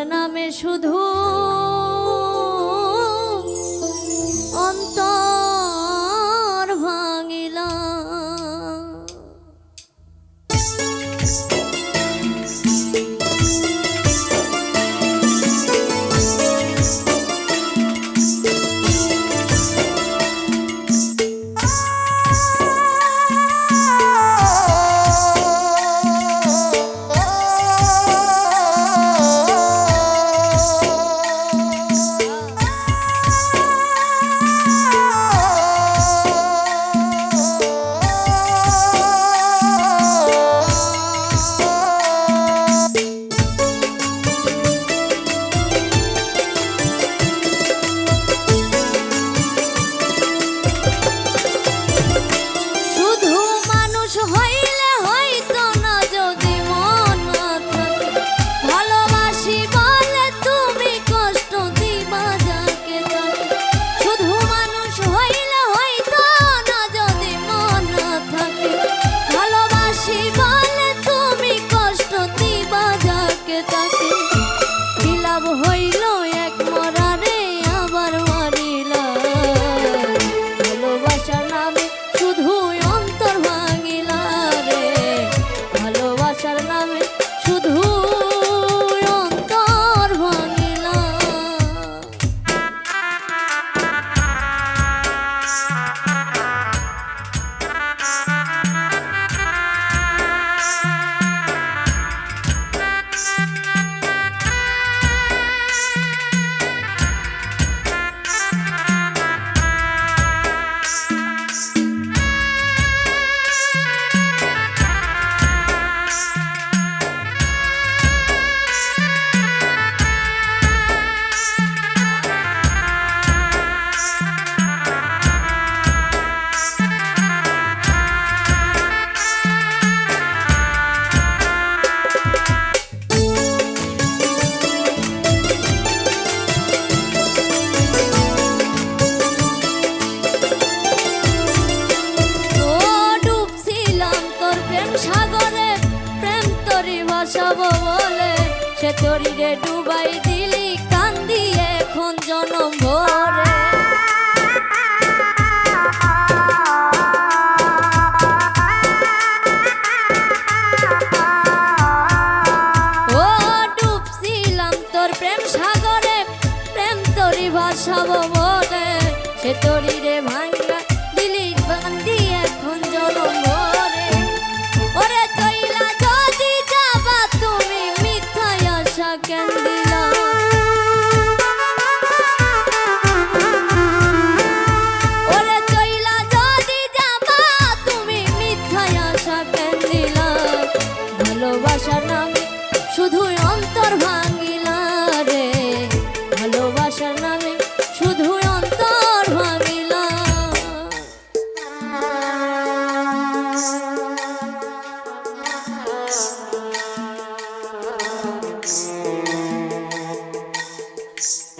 झरना में शुदू শুধু শরীরে ডুবাই দিলি, কান্দি এখন জনম ভরে। ও ডুবছিলাম তোর প্রেম সাগরে, প্রেম তোরই ভাষাব বলে সে তোরই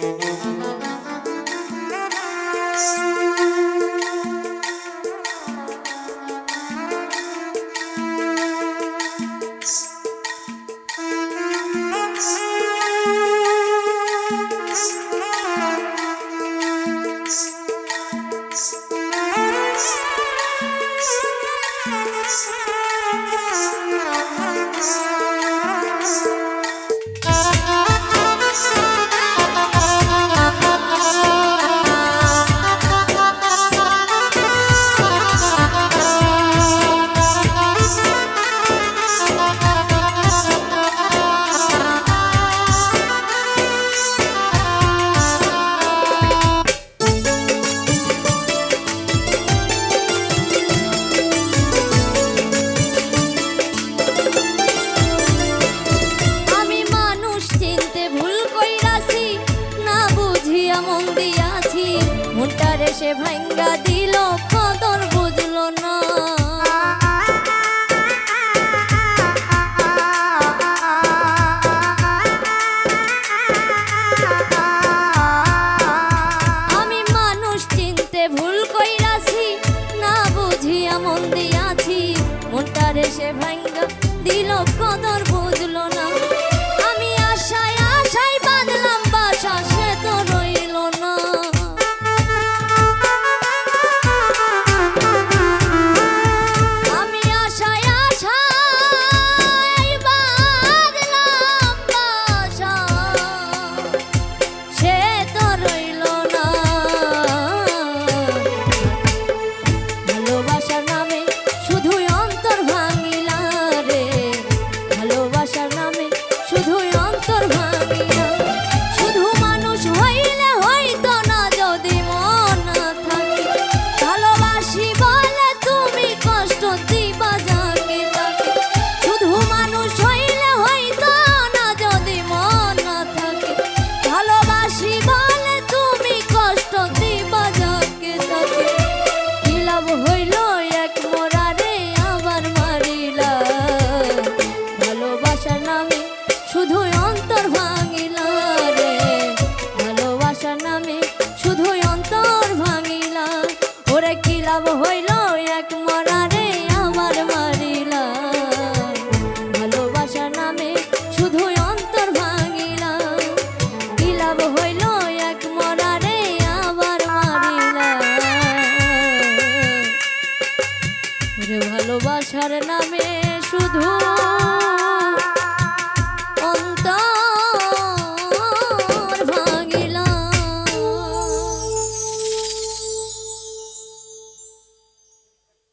Música সে ভাঙ্গা দিল শিবা